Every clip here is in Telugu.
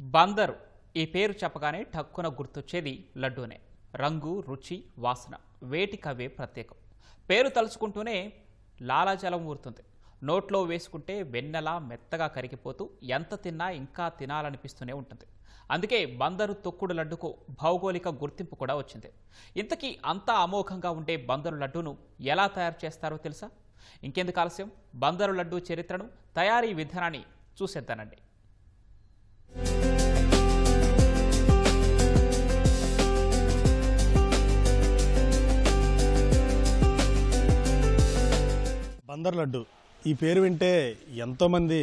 బందరు. ఈ పేరు చెప్పగానే టక్కున గుర్తొచ్చేది లడ్డూనే. రంగు రుచి వాసన. వేటికవే ప్రత్యేకం. పేరు తలుచుకుంటూనే లాలాజలం ఊరుతుంది. నోట్లో వేసుకుంటే వెన్నెలా మెత్తగా కరిగిపోతూ ఎంత తిన్నా ఇంకా తినాలనిపిస్తూనే ఉంటుంది. అందుకే బందరు తొక్కుడు లడ్డుకు భౌగోళిక గుర్తింపు కూడా వచ్చింది. ఇంతకీ అంతా అమోఘంగా ఉండే బందరు లడ్డూను ఎలా తయారు చేస్తారో తెలుసా? ఇంకెందుకు ఆలస్యం? బందరు లడ్డూ చరిత్రను తయారీ విధానాన్ని చూసేద్దానండి. బందర్ లడ్డు. ఈ పేరు వింటే ఎంతోమంది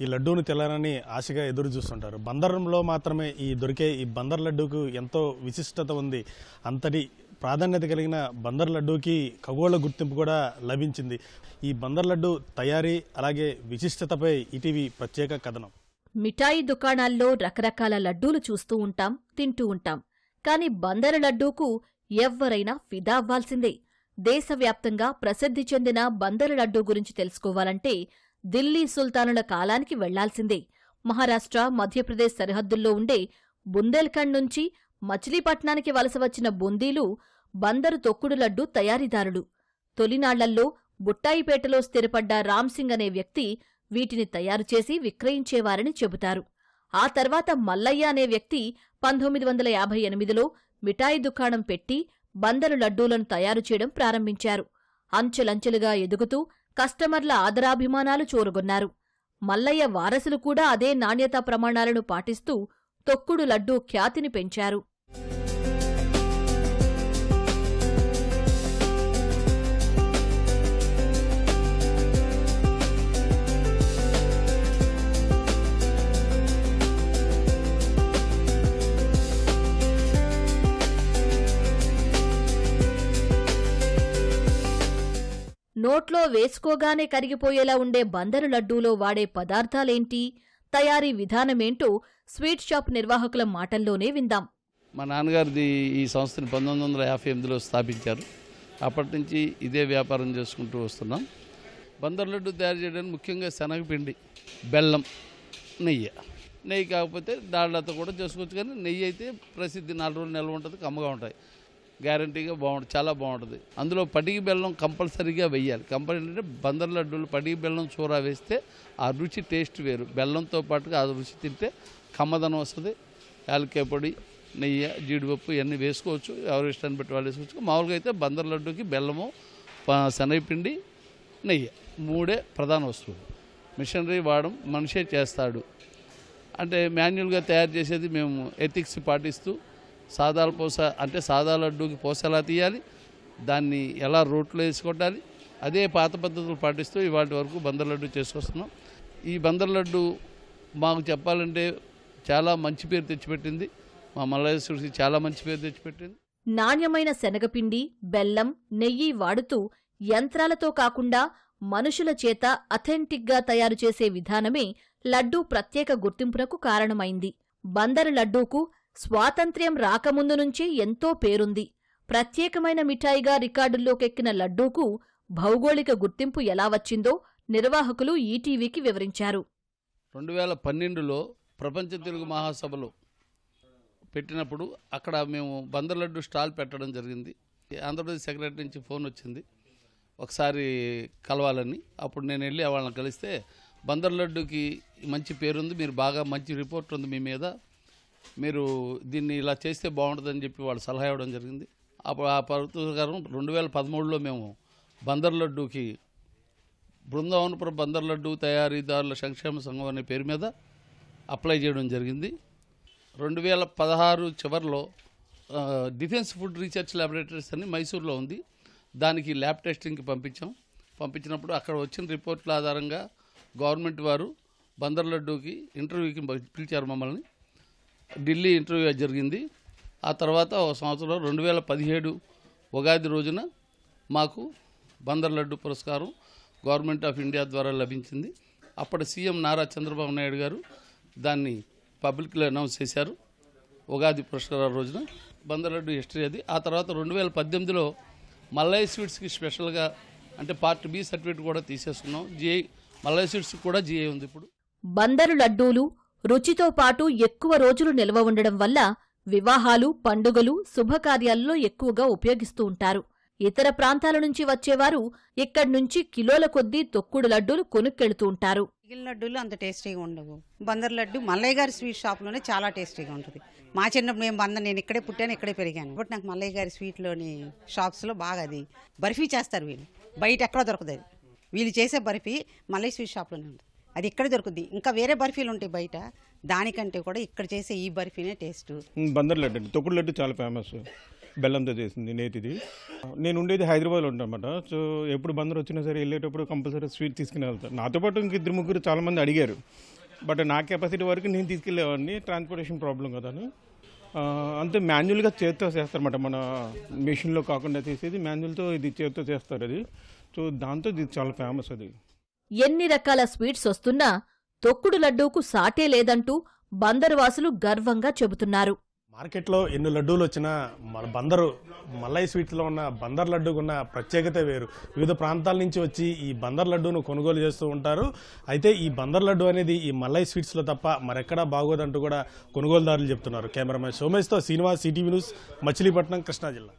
ఈ లడ్డూను తెల్లారని ఆశగా ఎదురు చూస్తుంటారు. బందరంలో మాత్రమే ఈ దొరికే ఈ బందర్ లడ్డూకు ఎంతో విశిష్టత ఉంది. అంతటి ప్రాధాన్యత కలిగిన బందర్ లడ్డూకి ఖగోళ గుర్తింపు కూడా లభించింది. ఈ బందర్ లడ్డు తయారీ అలాగే విశిష్టతపై ఇటీవీ ప్రత్యేక కథనం. మిఠాయి దుకాణాల్లో రకరకాల లడ్డూలు చూస్తూ ఉంటాం తింటూ ఉంటాం. కానీ బందర్ లడ్డూకు ఎవ్వరైనా ఫిదా అవ్వాల్సిందే. దేశవ్యాప్తంగా ప్రసిద్ధి చెందిన బందరు లడ్డూ గురించి తెలుసుకోవాలంటే ఢిల్లీ సుల్తానుల కాలానికి వెళ్ళాల్సిందే. మహారాష్ట్ర మధ్యప్రదేశ్ సరిహద్దుల్లో ఉండే బుందేల్ఖండ్ నుంచి మచిలీపట్నానికి వలస వచ్చిన బూందీలు బందరు తొక్కుడు లడ్డు తయారీదారులు. తొలినాళ్ళల్లో బుట్టాయిపేటలో స్థిరపడ్డ రామ్సింగ్ అనే వ్యక్తి వీటిని తయారు చేసి విక్రయించేవారని చెబుతారు. ఆ తర్వాత మల్లయ్య అనే వ్యక్తి పంతొమ్మిది వందల యాభై ఎనిమిదిలో మిఠాయి దుకాణం పెట్టి బందరు లడ్డూలను తయారు చేయడం ప్రారంభించారు. అంచెలంచెలుగా ఎదుగుతూ కస్టమర్ల ఆదరాభిమానాలు చూరగొన్నారు. మల్లయ్య వారసులు కూడా అదే నాణ్యతా ప్రమాణాలను పాటిస్తూ తొక్కుడు లడ్డూ ఖ్యాతిని పెంచారు. నోట్లో వేసుకోగానే కరిగిపోయేలా ఉండే బందరు లడ్డూలో వాడే పదార్థాలేంటి? తయారీ విధానమేంటో స్వీట్ షాప్ నిర్వాహకుల మాటల్లోనే విందాం. మా నాన్నగారిది ఈ సంస్థని పంతొమ్మిది వందల యాభై ఎనిమిదిలో స్థాపించారు. అప్పటి నుంచి ఇదే వ్యాపారం చేసుకుంటూ వస్తున్నాం. బందర్ లడ్డు తయారు చేయడానికి ముఖ్యంగా శనగపిండి బెల్లం నెయ్యి. నెయ్యి కాకపోతే దాళ్ళతో కూడా చేసుకోవచ్చు కానీ నెయ్యి అయితే ప్రసిద్ధి నాలుగు రోజులు నిల్వ ఉంటుంది కమ్మగా ఉంటాయి. గ్యారంటీగా బాగుంటుంది చాలా బాగుంటుంది. అందులో పటికి బెల్లం కంపల్సరీగా వెయ్యాలి. కంపల్సరీ అంటే బందర్ లడ్డూలు పటికి బెల్లం చూర వేస్తే ఆ రుచి టేస్ట్ వేరు. బెల్లంతో పాటుగా ఆ రుచి తింటే కమ్మదనం వస్తుంది. యాలకాయ పొడి నెయ్యి జీడిపప్పు ఇవన్నీ వేసుకోవచ్చు. ఎవరి ఇష్టాన్ని బట్టి వాళ్ళు వేసుకోవచ్చు. మామూలుగా అయితే బందర్ లడ్డూకి బెల్లము శనగపిండి నెయ్యి మూడే ప్రధాన వస్తువులు. మిషనరీ వాడడం మనిషే చేస్తాడు. అంటే మాన్యువల్గా తయారు చేసేది మేము ఎథిక్స్ పాటిస్తూ సాదాల పూస అంటే సాదా లడ్డూకి పూస ఎలా తీయాలి. దాన్ని ఎలా రోట్లో వేసుకొట్టాలి అదే పాత పద్ధతులు పాటిస్తూ ఇవాటి వరకు బందర్ లడ్డు చేసుకొస్తున్నాం. ఈ బందర్ లడ్డు మాకు చెప్పాలంటే చాలా మంచి పేరు తెచ్చిపెట్టింది. మా మల్లేశ్వరికి చాలా మంచి పేరు తెచ్చిపెట్టింది. నాణ్యమైన శనగపిండి బెల్లం నెయ్యి వాడుతూ యంత్రాలతో కాకుండా మనుషుల చేత అథెంటిక్గా తయారు చేసే విధానమే లడ్డూ ప్రత్యేక గుర్తింపునకు కారణమైంది. బందరు లడ్డూకు స్వాతంత్ర్యం రాకముందు నుంచే ఎంతో పేరుంది. ప్రత్యేకమైన మిఠాయిగా రికార్డుల్లోకెక్కిన లడ్డూకు భౌగోళిక గుర్తింపు ఎలా వచ్చిందో నిర్వాహకులు ఈటీవీకి వివరించారు. రెండు వేల పన్నెండులో ప్రపంచ తెలుగు మహాసభలో పెట్టినప్పుడు అక్కడ మేము బందర్ లడ్డు స్టాల్ పెట్టడం జరిగింది. ఆంధ్రప్రదేశ్ సెక్రటరీ నుంచి ఫోన్ వచ్చింది. ఒకసారి కలవాలని. అప్పుడు నేను వెళ్ళి వాళ్ళని కలిస్తే బందర్ లడ్డుకి మంచి పేరుంది మీరు బాగా మంచి రిపోర్ట్ ఉంది మీ మీద. మీరు దీన్ని ఇలా చేస్తే బాగుంటుందని చెప్పి వాళ్ళు సలహా ఇవ్వడం జరిగింది. అప్పుడు ఆ ప్రకారం రెండు వేల పదమూడులో మేము బందర్ లడ్డూకి బృందావనపురం బందర్ లడ్డు తయారీదారుల సంక్షేమ సంఘం అనే పేరు మీద అప్లై చేయడం జరిగింది. రెండు వేల పదహారు చివరిలో డిఫెన్స్ ఫుడ్ రీసెర్చ్ ల్యాబొరేటరీస్ అని మైసూర్లో ఉంది. దానికి ల్యాబ్ టెస్టింగ్కి పంపించాం. పంపించినప్పుడు అక్కడ వచ్చిన రిపోర్ట్ల ఆధారంగా గవర్నమెంట్ వారు బందర్ లడ్డూకి ఇంటర్వ్యూకి పిలిచారు మమ్మల్ని. ఢిల్లీ ఇంటర్వ్యూ జరిగింది. ఆ తర్వాత ఒక సంవత్సరం రెండు వేల పదిహేడు ఉగాది రోజున మాకు బందర్ లడ్డు పురస్కారం గవర్నమెంట్ ఆఫ్ ఇండియా ద్వారా లభించింది. అప్పటి సీఎం నారా చంద్రబాబు నాయుడు గారు దాన్ని పబ్లిక్లో అనౌన్స్ చేశారు. ఉగాది పురస్కారాల రోజున బందర్ లడ్డు హిస్టరీ అది. ఆ తర్వాత రెండు వేల పద్దెనిమిదిలో మల్లయ్య స్వీట్స్కి స్పెషల్గా అంటే పార్ట్ బి సర్టిఫికేట్ కూడా తీసేసుకున్నాం. జిఐ మల్లయ్య స్వీట్స్కి కూడా జిఐ ఉంది ఇప్పుడు. బందరు లడ్డూలు రుచితో పాటు ఎక్కువ రోజులు నిల్వ ఉండడం వల్ల వివాహాలు పండుగలు శుభకార్యాల్లో ఎక్కువగా ఉపయోగిస్తూ ఉంటారు. ఇతర ప్రాంతాల నుంచి వచ్చేవారు ఇక్కడ్నుంచి కిలోల కొద్దీ తొక్కుడు లడ్డూలు కొనుక్కెళ్తూ ఉంటారు. మిగిలిన లడ్డూలు అంత టేస్టీగా ఉండవు. బందర్ లడ్డు మల్లయ్య గారి స్వీట్ షాప్లోనే చాలా టేస్టీగా ఉంటుంది. మా చిన్నప్పుడు మేము బందర్ నేను ఇక్కడే పుట్టాను ఇక్కడే పెరిగాను. బట్ నాకు మల్లయ్య గారి స్వీట్లోని షాప్స్లో బాగా అది బర్ఫీ చేస్తారు వీళ్ళు. బయట ఎక్కడ దొరకదు వీళ్ళు చేసే బర్ఫీ మల్లయ్య స్వీట్ షాప్లోనే ఉంటుంది. అది ఇక్కడ దొరుకుద్ది. ఇంకా వేరే బర్ఫీలు ఉంటాయి బయట. దానికంటే కూడా ఇక్కడ చేసే ఈ బర్ఫీనే టేస్ట్. బందర్ లడ్డు అండి. తొక్కుడు లడ్డు చాలా ఫేమస్. బెల్లంతో చేసింది నేతిది. నేను ఉండేది హైదరాబాద్లో ఉంటానమాట సో ఎప్పుడు బందర్ వచ్చినా సరే వెళ్ళేటప్పుడు కంపల్సరీ స్వీట్ తీసుకుని వెళ్తాను నాతో పాటు ఇంక ఇద్దరు ముగ్గురు చాలామంది అడిగారు. బట్ నా కెపాసిటీ వరకు నేను తీసుకెళ్ళేవాడిని. ట్రాన్స్పోర్టేషన్ ప్రాబ్లం కదా అని. అంతే మాన్యువల్గా చేత్తో చేస్తారన్నమాట మన మిషన్లో కాకుండా చేసేది మాన్యువల్తో ఇది చేత్తో చేస్తారు అది. సో దాంతో ఇది చాలా ఫేమస్ అది. ఎన్ని రకాల స్వీట్స్ వస్తున్నా తొక్కుడు లడ్డూకు సాటే లేదంటూ బందరువాసులు గర్వంగా చెబుతున్నారు. మార్కెట్లో ఎన్ని లడ్డూలు వచ్చినా మన బందరు మల్లై స్వీట్స్లో ఉన్న బందర్ లడ్డూకు ఉన్న ప్రత్యేకత వేరు. వివిధ ప్రాంతాల నుంచి వచ్చి ఈ బందర్ లడ్డూను కొనుగోలు చేస్తూ ఉంటారు. అయితే ఈ బందర్ లడ్డు అనేది ఈ మల్లై స్వీట్స్లో తప్ప మరెక్కడా బాగోదంటూ కూడా కొనుగోలుదారులు చెప్తున్నారు. కెమెరామెన్ సోమేష్తో శ్రీనివాస్ సిటీవీ న్యూస్ మచిలీపట్నం కృష్ణా జిల్లా.